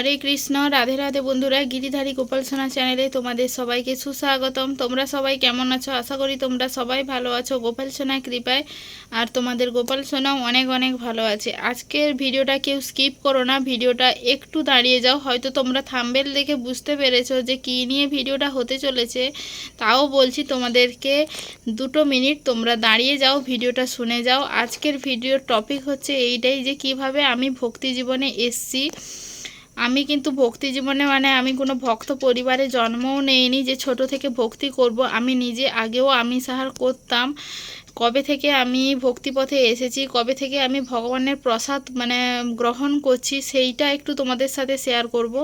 হরে কৃষ্ণ, রাধে রাধে বন্ধুরা, গিরিধারী গোপাল সোনা চ্যানেলে তোমাদের সবাইকে সুস্বাগতম। তোমরা সবাই কেমন আছো? আশা করি তোমরা সবাই ভালো আছো। গোপাল সোনা কৃপায় আর তোমাদের গোপাল সোনাও অনেক অনেক ভালো আছে। আজকের ভিডিওটা কেউ স্কিপ করো না। ভিডিওটা একটু দাঁড়িয়ে যাও। হয়তো তোমরা থাম্বেল দেখে বুঝতে পেরেছ যে কী নিয়ে ভিডিওটা হতে চলেছে। তাও বলছি তোমাদেরকে দুটো মিনিট তোমরা দাঁড়িয়ে যাও, ভিডিওটা শুনে যাও। আজকের ভিডিওর টপিক হচ্ছে এইটাই যে কীভাবে আমি ভক্তি জীবনে এসছি। আমি কিন্তু ভক্তি জীবনে মানে আমি কোনো ভক্ত পরিবারে জন্মও নেইনি যে ছোট থেকে ভক্তি করব। আমি নিজে আগেও আমি সাহার করতাম। কবে থেকে আমি ভক্তিপথে এসেছি, কবে থেকে আমি ভগবানের প্রসাদ মানে গ্রহণ করছি, সেইটা একটু তোমাদের সাথে শেয়ার করব।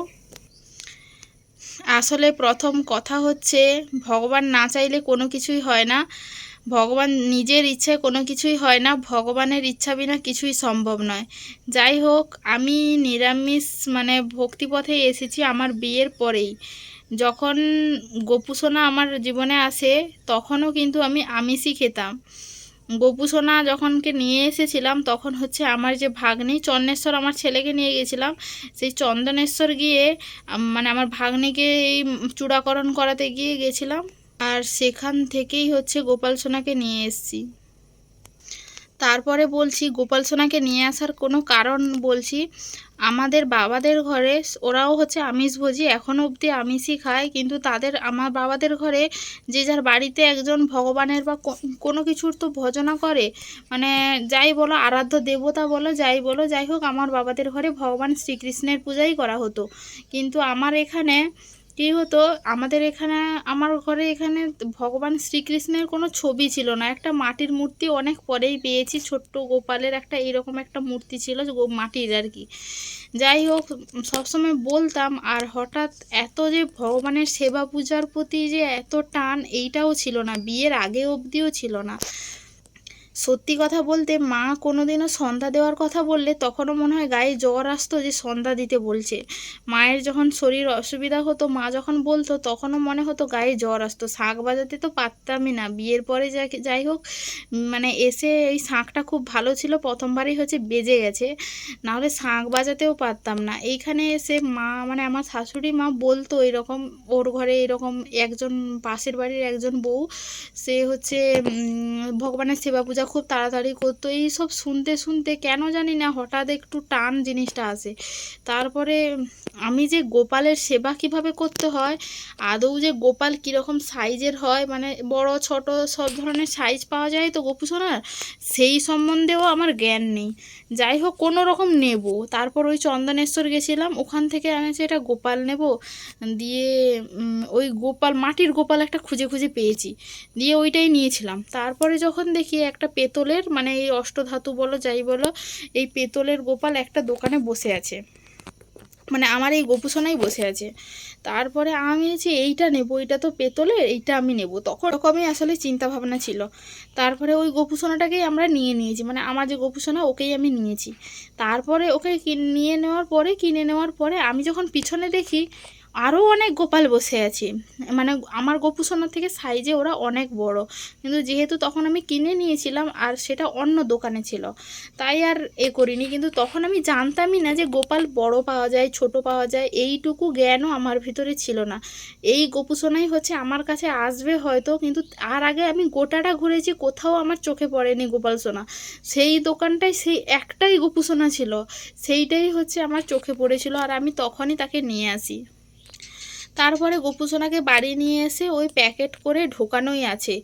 আসলে প্রথম কথা হচ্ছে, ভগবান না চাইলে কোনো কিছুই হয় না। ভগবান নিজের ইচ্ছায় কোনো কিছুই হয় না, ভগবানের ইচ্ছা বিনা কিছুই সম্ভব নয়। যাই হোক, আমি নিরামিষ মানে ভক্তিপথে এসেছি আমার বিয়ের পরেই। যখন গোপুসোনা আমার জীবনে আসে, তখনও কিন্তু আমি আমিষই খেতাম। গোপুসোনা যখনকে নিয়ে এসেছিলাম, তখন হচ্ছে আমার যে ভাগ্নি চন্নেশ্বর আমার ছেলেকে নিয়ে গেছিলাম। সেই চন্দনেশ্বর গিয়ে মানে আমার ভাগ্নিকে এই চূড়াকরণ করাতে গিয়ে গেছিলাম। আর সেখান থেকেই হচ্ছে গোপাল সোনাকে নিয়ে এসেছি। তারপরে বলছি, গোপাল সোনাকে নিয়ে আসার কোনো কারণ বলছি, আমাদের বাবাদের ঘরে ওরাও হচ্ছে আমিষভোজী এখনও অবধি আমিষই খায়, কিন্তু তাদের, আমার বাবাদের ঘরে যে যার বাড়িতে একজন ভগবানের বা কোনো কিছুর তো ভজনা করে মানে যাই বলো, আরাধ্য দেবতা বলো, যাই বলো, যাই হোক, আমার বাবাদের ঘরে ভগবান শ্রীকৃষ্ণের পূজাই করা হতো। কিন্তু আমার এখানে কী হতো? আমাদের এখানে, আমার ঘরে এখানে ভগবান শ্রীকৃষ্ণের কোনো ছবি ছিল না। একটা মাটির মূর্তি অনেক পরেই পেয়েছি। ছোট্ট গোপালের একটা এরকম একটা মূর্তি ছিল মাটির আর কি। যাই হোক, সবসময় বলতাম, আর হঠাৎ এত যে ভগবানের সেবা পূজার প্রতি যে এত টান, এইটাও ছিল না। বিয়ের আগে অবধিও ছিল না। সত্যি কথা বলতে মা কোনোদিনও সন্ধ্যা দেওয়ার কথা বললে তখনও মনে হয় গায়ে জ্বর আসতো যে সন্ধ্যা দিতে বলছে। মায়ের যখন শরীর অসুবিধা হতো, মা যখন বলতো তখনও মনে হতো গায়ে জ্বর আসতো। শাঁখ বাজাতে তো পারতামই না। বিয়ের পরে যাই হোক মানে এসে এই শাঁখটা খুব ভালো ছিল। প্রথমবারই হচ্ছে বেজে গেছে। নাহলে শাঁখ বাজাতেও পারতাম না। এইখানে এসে মা মানে আমার শাশুড়ি মা বলতো এরকম, ওর ঘরে এরকম একজন, পাশের বাড়ির একজন বউ, সে হচ্ছে ভগবানের সেবা পূজা খুব তাড়াতাড়ি করতো। এই সব শুনতে শুনতে কেন জানি না হঠাৎ একটু টান জিনিসটা আসে। তারপরে আমি যে গোপালের সেবা কীভাবে করতে হয়, আদৌ যে গোপাল কীরকম সাইজের হয় মানে বড়, ছোট সব ধরনের সাইজ পাওয়া যায় তো গোপুসোনার সেই সম্বন্ধেও আমার জ্ঞান নেই। যাই হোক, কোনো রকম নেব। তারপর ওই চন্দনেশ্বর গেছিলাম, ওখান থেকে এনেছে এটা গোপাল নেব। দিয়ে ওই গোপাল, মাটির গোপাল একটা খুঁজে খুঁজে পেয়েছি। দিয়ে ওইটাই নিয়েছিলাম। তারপরে যখন দেখি একটা পেতলের মানে এই অষ্টধাতু বলো, যাই বলো, এই পেতলের গোপাল একটা দোকানে বসে আছে। মানে আমার এই গোপুসোনাই বসে আছে। তারপরে আমি হচ্ছে এইটা নেব এটা তো পেতলের, এইটা আমি নেব। তখন রকমই আসলে চিন্তা ভাবনা ছিল। তারপরে ওই গোপুসোনাটাকেই আমরা নিয়ে নিয়েছি। মানে আমার যে গোপুসোনা, ওকেই আমি নিয়েছি। তারপরে ওকে নিয়ে নেওয়ার পরে, কিনে নেওয়ার পরে আমি যখন পিছনে দেখি আরও অনেক গোপাল বসে আছে। মানে আমার গোপুসোনার থেকে সাইজে ওরা অনেক বড়। কিন্তু যেহেতু তখন আমি কিনে নিয়েছিলাম আর সেটা অন্য দোকানে ছিল। তাই আর এ করিনি। কিন্তু তখন আমি জানতামই না যে গোপাল বড় পাওয়া যায়, ছোট পাওয়া যায়। এইটুকু জ্ঞানও আমার ভিতরে ছিল না। এই গোপুসোনাই হচ্ছে আমার কাছে আসবে হয়তো, কিন্তু আর আগে আমি গোটাটা ঘুরেছি, কোথাও আমার চোখে পড়েনি গোপাল সোনা। সেই দোকানটায় সেই একটাই গোপুসোনা ছিল। সেইটাই হচ্ছে আমার চোখে পড়েছিল আর আমি তখনই তাকে নিয়ে আসি। তারপরে গোপুসোনাকে বাড়ি নিয়ে এসে ওই প্যাকেট করে ঢোকানোই আছে।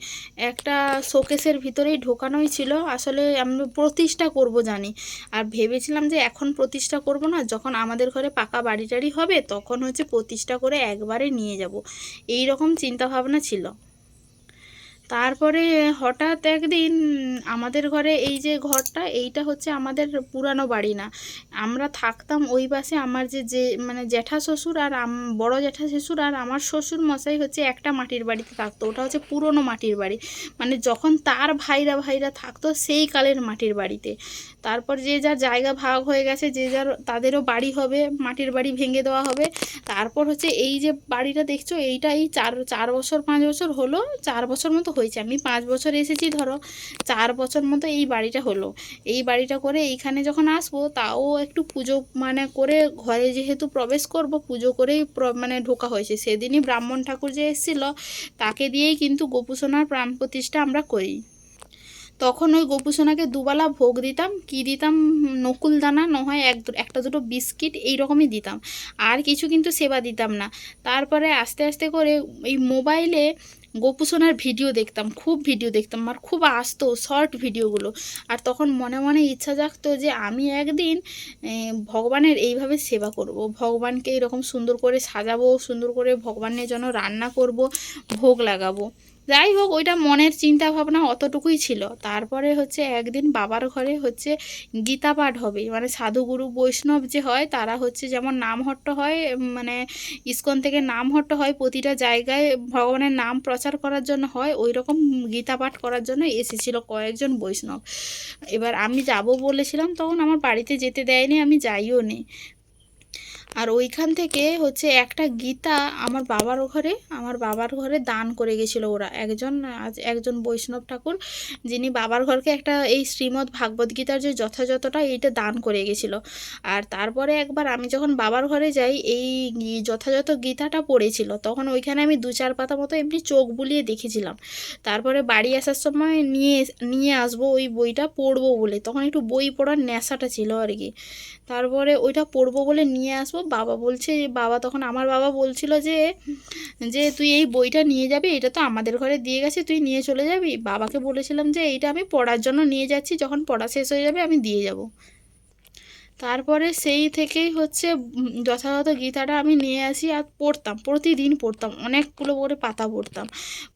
একটা শোকেসের ভিতরেই ঢোকানোই ছিল। আসলে আমি প্রতিষ্ঠা করব জানি। আর ভেবেছিলাম যে এখন প্রতিষ্ঠা করব না, যখন আমাদের ঘরে পাকা বাড়ি টাড়ি হবে, তখন হচ্ছে প্রতিষ্ঠা করে একবারে নিয়ে যাব। এই রকম চিন্তাভাবনা ছিল। তারপরে হঠাৎ একদিন আমাদের ঘরে এই যে ঘরটা, এইটা হচ্ছে আমাদের পুরানো বাড়ি না। আমরা থাকতাম ওই পাশে আমার যে যে মানে জ্যাঠা শ্বশুর আর বড় জ্যাঠা শ্বশুর আর আমার শ্বশুর মশাই হচ্ছে একটা মাটির বাড়িতে থাকতো। ওটা হচ্ছে পুরনো মাটির বাড়ি। মানে যখন তার ভাইরা ভাইরা থাকতো সেই কালের মাটির বাড়িতে। তারপর যে যার জায়গা ভাগ হয়ে গেছে, যে যার তাদেরও বাড়ি হবে, মাটির বাড়ি ভেঙে দেওয়া হবে। তারপর হচ্ছে এই যে বাড়িটা দেখছ এইটা এই চার চার বছর, পাঁচ বছর হলো, চার বছর মতো হয়েছে। আমি পাঁচ বছর এসেছি ধরো, চার বছর মতো এই বাড়িটা হলো। এই বাড়িটা করে এইখানে যখন আসব, তাও একটু পুজো মানে করে ঘরে যেহেতু প্রবেশ করব, পুজো করেই মানে ঢোকা হয়েছে। সেদিনই ব্রাহ্মণ ঠাকুর যে এসেছিল, তাকে দিয়েই কিন্তু গোপুসোনার প্রাণ প্রতিষ্ঠা আমরা করি। তখন ওই গোপুসোনাকে দুবেলা ভোগ দিতাম, কি দিতাম নকুল দানা নয় এক একটা দুটো বিস্কিট এই রকমই দিতাম। আর কিছু কিন্তু সেবা দিতাম না। তারপরে আস্তে আস্তে করে এই মোবাইলে গোপুসোনার ভিডিও দেখতাম, খুব ভিডিও দেখতাম আর খুব আসতো শর্ট ভিডিওগুলো। আর তখন মনে মনে ইচ্ছা জাগতো যে আমি একদিন ভগবানের এইভাবে সেবা করব। ভগবানকে এরকম সুন্দর করে সাজাবো, সুন্দর করে ভগবানের জন্য রান্না করব, ভোগ লাগাবো। যাই হোক, ওইটা মনের চিন্তা ভাবনা অতটুকুই ছিল। তারপরে হচ্ছে একদিন বাবার ঘরে হচ্ছে গীতা পাঠ হবে। মানে সাধুগুরু বৈষ্ণব যে হয়, তারা হচ্ছে যেমন নামহট্ট হয় মানে ইস্কন থেকে নামহট্ট হয় প্রতিটা জায়গায় ভগবানের নাম প্রচার করার জন্য হয় ওই রকম গীতা পাঠ করার জন্য এসেছিল কয়েকজন বৈষ্ণব। এবার আমি যাব বলেছিলাম, তখন আমার বাড়িতে যেতে দেয়নি, আমি যাইও নি। আর ওইখান থেকে হচ্ছে একটা গীতা আমার বাবার ঘরে, আমার বাবার ঘরে দান করে গেছিল ওরা। একজন একজন বৈষ্ণব ঠাকুর, যিনি বাবার ঘরকে একটা এই শ্রীমদ্ ভাগবত গীতার যে যথাযথটা, এইটা দান করে গেছিল। আর তারপরে একবার আমি যখন বাবার ঘরে যাই, এই যথাযথ গীতাটা পড়েছিল, তখন ওইখানে আমি দু চার পাতা মতো এমনি চোখ বুলিয়ে দেখেছিলাম। তারপরে বাড়ি আসার সময় নিয়ে নিয়ে আসব, ওই বইটা পড়ব বলে, তখন একটু বই পড়ার নেশাটা ছিল আর কি। তারপরে ওইটা পড়ব বলে নিয়ে আসব বাবা বলছে, বাবা তখন আমার বাবা বলছিল যে যে তুই এই বইটা নিয়ে যাবি, এটা তো আমাদের ঘরে দিয়ে গেছে, তুই নিয়ে চলে যাবি। বাবাকে বলেছিলাম যে, এইটা আমি পড়ার জন্য নিয়ে যাচ্ছি, যখন পড়া শেষ হয়ে যাবে আমি দিয়ে যাব। তারপরে সেই থেকেই হচ্ছে যথাযথ গীতাটা আমি নিয়ে আসি আর পড়তাম, প্রতিদিন পড়তাম, অনেকগুলো করে পাতা পড়তাম।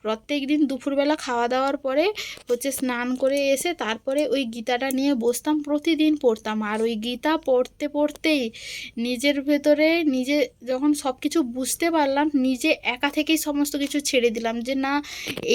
প্রত্যেক দিন দুপুরবেলা খাওয়া দাওয়ার পরে হচ্ছে স্নান করে এসে তারপরে ওই গীতাটা নিয়ে বসতাম, প্রতিদিন পড়তাম। আর ওই গীতা পড়তে পড়তেই নিজের ভেতরে নিজে যখন সব কিছু বুঝতে পারলাম, নিজে একা থেকেই সমস্ত কিছু ছেড়ে দিলাম যে, না,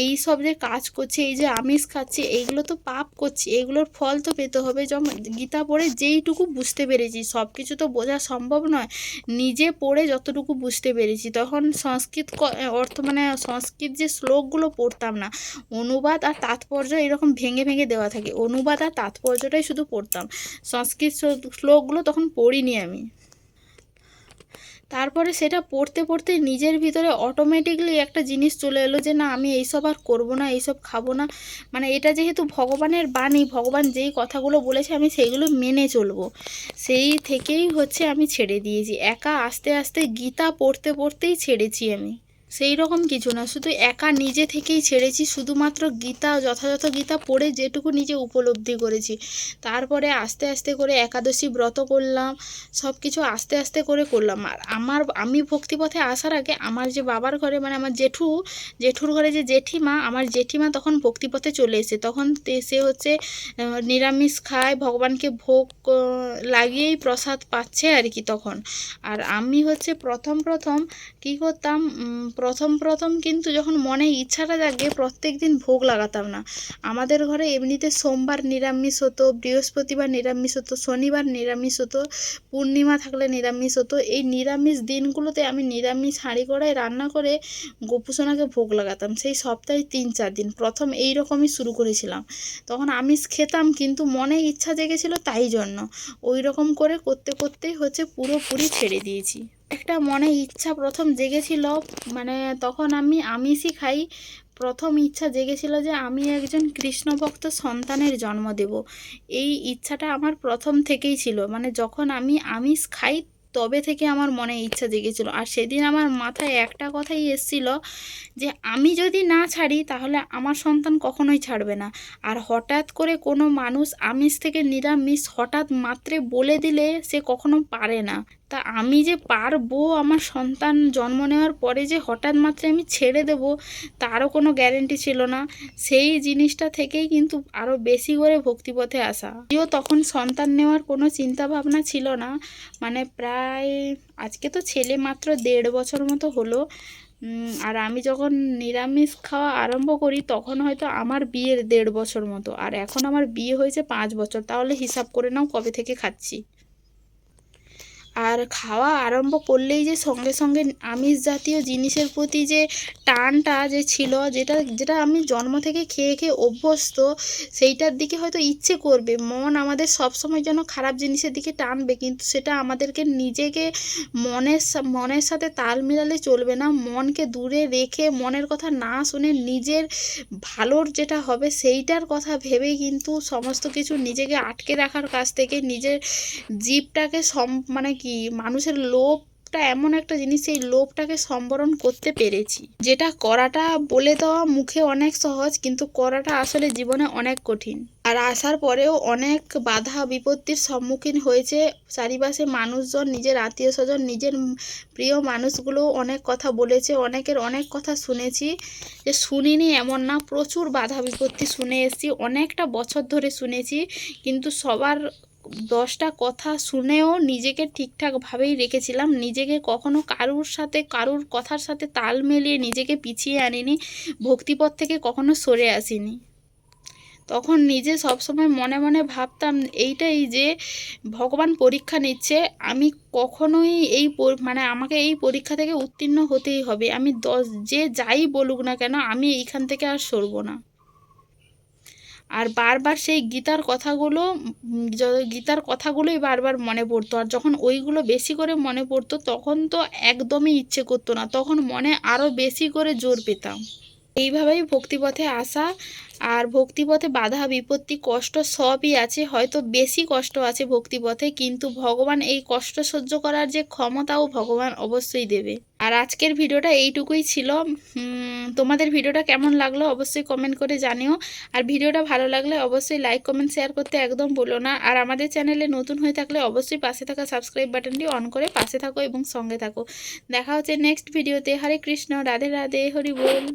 এই সব যে কাজ করছি, এই যে আমিষ খাচ্ছি, এইগুলো তো পাপ করছি, এগুলোর ফল তো পেতে হবে। যেমন গীতা পড়ে যেইটুকু বুঝতে পেরেছি। সব কিছু তো বোঝা সম্ভব নয়। নিজে পড়ে যতটুকু বুঝতে পেরেছি। তখন সংস্কৃত অর্থ মানে সংস্কৃত যে শ্লোকগুলো পড়তাম না, অনুবাদ আর তাৎপর্য এরকম ভেঙে ভেঙে দেওয়া থাকে। অনুবাদ আর তাৎপর্যটাই শুধু পড়তাম। সংস্কৃত শ্লোকগুলো তখন পড়িনি আমি। তারপরে সেটা পড়তে পড়তে নিজের ভিতরে অটোমেটিকলি একটা জিনিস চলে এলো যে, না, আমি এইসব আর করব না, এইসব খাব না। মানে এটা যেহেতু ভগবানের বাণী, ভগবান যেই কথাগুলো বলেছে, আমি সেইগুলো মেনে চলবো। সেই থেকেই হচ্ছে আমি ছেড়ে দিয়েছি। একা আস্তে আস্তে গীতা পড়তে, পড়তেই ছেড়েছি আমি। সেই রকম কিছু না, শুধু একা নিজে থেকেই ছেড়েছি, শুধুমাত্র গীতা, যথাযথ গীতা পড়ে যেটুকু নিজে উপলব্ধি করেছি। তারপরে আস্তে আস্তে করে একাদশী ব্রত করলাম সব কিছু আস্তে আস্তে করে করলাম। আর আমার, আমি ভক্তিপথে আসার আগে আমার যে বাবার ঘরে মানে আমার জেঠু, জেঠুর ঘরে যে জেঠিমা, আমার জেঠিমা তখন ভক্তিপথে চলে এসে তখন সে হচ্ছে নিরামিষ খায়, ভগবানকে ভোগ লাগিয়েই প্রসাদ পাচ্ছে আর কি তখন। আর আমি হচ্ছে প্রথম প্রথম কি করতাম প্রথম প্রথম কিন্তু যখন মনে ইচ্ছাটা জাগে প্রত্যেক দিন ভোগ লাগাতাম না। আমাদের ঘরে এমনিতে সোমবার নিরামিষ হতো, বৃহস্পতিবার নিরামিষ হতো, শনিবার নিরামিষ হতো, পূর্ণিমা থাকলে নিরামিষ হতো। এই নিরামিষ দিনগুলোতে আমি নিরামিষ হাঁড়ি কড়াই রান্না করে গোপুসোনাকে ভোগ লাগাতাম। সেই সপ্তাহে তিন চার দিন। প্রথম এই রকমই শুরু করেছিলাম। তখন আমিষ খেতাম কিন্তু মনে ইচ্ছা জেগেছিল তাই জন্য। ওই রকম করে করতে করতেই হচ্ছে পুরোপুরি ছেড়ে দিয়েছি। একটা মনে ইচ্ছা প্রথম জেগেছিল মানে তখন আমি আমিষই খাই। প্রথম ইচ্ছা জেগেছিল যে আমি একজন কৃষ্ণভক্ত সন্তানের জন্ম দেব। এই ইচ্ছাটা আমার প্রথম থেকেই ছিল। মানে যখন আমি আমিষ খাই, তবে থেকে আমার মনে ইচ্ছা জেগেছিল। আর সেদিন আমার মাথায় একটা কথাই এসেছিল যে আমি যদি না ছাড়ি, তাহলে আমার সন্তান কখনোই ছাড়বে না। আর হঠাৎ করে কোনো মানুষ আমিষ থেকে নিরামিষ হঠাৎ মাত্রে বলে দিলে সে কখনো পারে না। তা আমি যে পারব আমার সন্তান জন্ম নেওয়ার পরে যে হঠাৎ মাত্রে আমি ছেড়ে দেব, তারও কোনো গ্যারেন্টি ছিল না। সেই জিনিসটা থেকেই কিন্তু আরও বেশি করে ভক্তিপথে আসা। যদিও তখন সন্তান নেওয়ার কোনো চিন্তা ভাবনা ছিল না মানে প্রায় আজকে তো ছেলে মাত্র দেড় বছর মতো হলো আর আমি যখন নিরামিষ খাওয়া আরম্ভ করি, তখন হয়তো আমার বিয়ের দেড় বছর মতো। আর এখন আমার বিয়ে হয়েছে পাঁচ বছর, তাহলে হিসাব করে নাও কবে থেকে খাচ্ছি। আর খাওয়া আরম্ভ করলেই যে সঙ্গে সঙ্গে আমিষ জাতীয় জিনিসের প্রতি যে টানটা যে ছিল, যেটা যেটা আমি জন্ম থেকে খেয়ে খেয়ে অভ্যস্ত, সেইটার দিকে হয়তো ইচ্ছে করবে। মন আমাদের সবসময় যেন খারাপ জিনিসের দিকে টানবে, কিন্তু সেটা আমাদেরকে নিজেকে মনের মনের সাথে তাল মিলালে চলবে না। মনকে দূরে রেখে, মনের কথা না শুনে নিজের ভালোর যেটা হবে, সেইটার কথা ভেবেই কিন্তু সমস্ত কিছু নিজেকে আটকে রাখার কাছ থেকে নিজের জীবটাকে সম মানে কি মানুষের লোভটা এমন একটা জিনিস, সেই লোভটাকে সম্বরণ করতে পেরেছি। যেটা করাটা বলে দেওয়া মুখে অনেক সহজ, কিন্তু করাটা আসলে জীবনে অনেক কঠিন। আর আসার পরেও অনেক বাধা বিপত্তির সম্মুখীন হয়েছে চারিপাশে মানুষজন, নিজের আত্মীয় স্বজন নিজের প্রিয় মানুষগুলো অনেক কথা বলেছে, অনেকের অনেক কথা শুনেছি। যে শুনিনি এমন না, প্রচুর বাধা বিপত্তি শুনে এসেছি, অনেকটা বছর ধরে শুনেছি, কিন্তু সবার দশটা কথা শুনেও নিজেকে ঠিকঠাকভাবেই রেখেছিলাম। নিজেকে কখনো কারুর সাথে, কারুর কথার সাথে তাল মিলিয়ে নিজেকে পিছিয়ে আনিনি। ভক্তিপথ থেকে কখনো সরে আসিনি। তখন নিজে সবসময় মনে মনে ভাবতাম, এইটাই যে ভগবান পরীক্ষা নিচ্ছে, আমি কখনোই এই মানে আমাকে এই পরীক্ষা থেকে উত্তীর্ণ হতেই হবে। আমি দশ, যে যাই বলুক না কেন, আমি এইখান থেকে আর সরবো না। আর বারবার সেই গীতার কথাগুলো গীতার কথাগুলোই বারবার মনে পড়তো। আর যখন ওইগুলো বেশি করে মনে পড়তো, তখন তো একদমই ইচ্ছে করতো না। তখন মনে আরও বেশি করে জোর পেতাম। এইভাবেই ভক্তিপথে আসা আর ভক্তিপথে বাধা, বিপত্তি, কষ্ট সবই আছে, হয়তো বেশি কষ্ট আছে ভক্তিপথে, কিন্তু ভগবান এই কষ্ট সহ্য করার যে ক্ষমতাও ভগবান অবশ্যই দেবে। আর আজকের ভিডিওটা এইটুকুই ছিল। তোমাদের ভিডিওটা কেমন লাগল অবশ্যই কমেন্ট করে জানিও। আর ভিডিওটা ভালো লাগলে অবশ্যই লাইক কমেন্ট শেয়ার করতে একদম ভুলো না। আর আমাদের চ্যানেলে নতুন হয়ে থাকলে অবশ্যই পাশে থাকা সাবস্ক্রাইব বাটনটি অন করে পাশে থাকো এবং সঙ্গে থাকো। দেখা হচ্ছে নেক্সট ভিডিওতে। হরে কৃষ্ণ, রাধে রাধে, হরি বল।